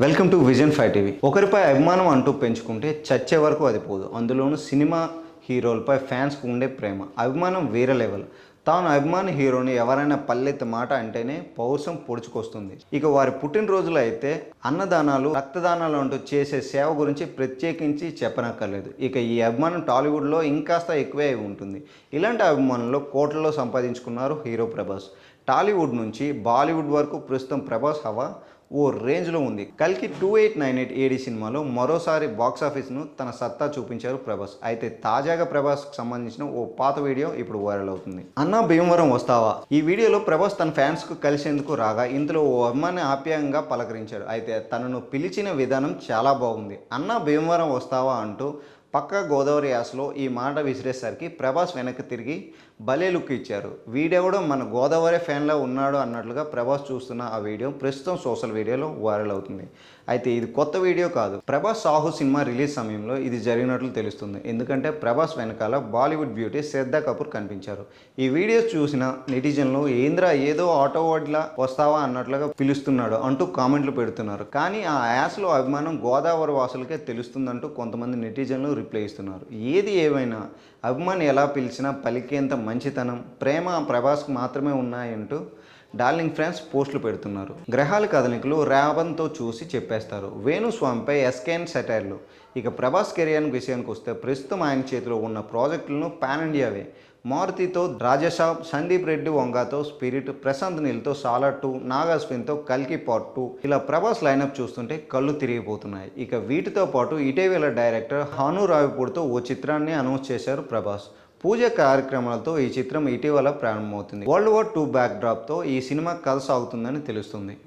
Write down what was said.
Welcome to vision five TV ఒకరిపై అభిమానం అంటూ పెంచుకుంటే చచ్చే వరకు అది పోదు. అందులోనూ సినిమా హీరోలపై ఫ్యాన్స్కు ఉండే ప్రేమ. అభిమానం వేరే లెవెల్. తాను అభిమాన హీరోని ఎవరైనా పల్లెత్తి మాట అంటేనే పౌరుషం పొడుచుకొస్తుంది. ఇక వారి పుట్టినరోజులు అయితే అన్నదానాలు రక్తదానాలు అంటూ చేసే సేవ గురించి ప్రత్యేకించి చెప్పనక్కర్లేదు. ఇక ఈ అభిమానం టాలీవుడ్లో ఇంకాస్త ఎక్కువే అయి ఉంటుంది. ఇలాంటి అభిమానులు కోట్లలో సంపాదించుకున్నారు హీరో ప్రభాస్. టాలీవుడ్ నుంచి బాలీవుడ్ వరకు ప్రస్తుతం ప్రభాస్ హవా? ఓ రేంజ్లో ఉంది. కల్కి two eight nine eight AD సినిమాలో మరోసారి బాక్స్ ఆఫీస్ను తన సత్తా చూపించారు ప్రభాస్. అయితే తాజాగా ప్రభాస్కి సంబంధించిన ఓ పాత వీడియో ఇప్పుడు వైరల్ అవుతుంది. అన్న భీమవరం వస్తావా? ఈ వీడియోలో ప్రభాస్ తన ఫ్యాన్స్కు కలిసేందుకు రాగా ఇందులో ఓ అమ్మాయిని ఆప్యాయంగా పలకరించాడు అయితే తనను పిలిచిన విధానం చాలా బాగుంది. అన్న భీమవరం వస్తావా అంటూ పక్క గోదావరి యాసలో ఈ మాట విసిరేసరికి ప్రభాస్ వెనక్కి తిరిగి భలే లుక్ ఇచ్చారు. వీడెవడో మన గోదావరి ఫ్యాన్లో ఉన్నాడు అన్నట్లుగా ప్రభాస్ చూస్తున్న ఆ వీడియో ప్రస్తుతం సోషల్ మీడియాలో వైరల్ అవుతుంది. అయితే ఇది కొత్త వీడియో కాదు. ప్రభాస్ సాహు సినిమా రిలీజ్ సమయంలో ఇది జరిగినట్లు తెలుస్తుంది. ఎందుకంటే ప్రభాస్ వెనకాల బాలీవుడ్ బ్యూటీ శ్రద్ధా కపూర్ కనిపించారు. ఈ వీడియోస్ చూసిన నెటిజన్లు ఏంద్రా ఏదో ఆటో వాడిలా వస్తావా? అన్నట్లుగా పిలుస్తున్నాడు అంటూ కామెంట్లు పెడుతున్నారు. కానీ ఆ యాస్లో అభిమానం గోదావరి వాసులకే తెలుస్తుందంటూ కొంతమంది నెటిజన్లు రిప్లై ఇస్తున్నారు. ఏది ఏమైనా అభిమాని ఎలా పిలిచినా పలికేంత మంచితనం ప్రేమ ప్రభాస్కు మాత్రమే ఉన్నాయంటూ డార్లింగ్ ఫ్రెండ్స్ పోస్టులు పెడుతున్నారు. గ్రహాల కదలికలు రేవంత్తో చూసి చెప్పేస్తారు. వేణుస్వామిపై ఎస్కేన్ సెటైర్లు. ఇక ప్రభాస్ కెరియర్ విషయానికి వస్తే ప్రస్తుతం ఆయన చేతిలో ఉన్న ప్రాజెక్టులను పాన్ ఇండియావే. మారుతితో రాజసాబ్ సందీప్ రెడ్డి వంగాతో స్పిరిట్ ప్రశాంత్ నీల్తో సాలా టూ నాగాస్విన్తో కల్కి పార్ట్ టూ. ఇలా ప్రభాస్ లైనప్ చూస్తుంటే కళ్ళు తిరిగిపోతున్నాయి. ఇక వీటితో పాటు ఇటీవల డైరెక్టర్ హాను రావిపూడితో ఓ చిత్రాన్ని అనౌన్స్ చేశారు ప్రభాస్. పూజ కార్యక్రమాలతో ఈ చిత్రం ఇటీవల ప్రారంభమవుతుంది. వరల్డ్ వార్ టూ బ్యాక్ డ్రాప్తో ఈ సినిమా కథ సాగుతుందని తెలుస్తుంది.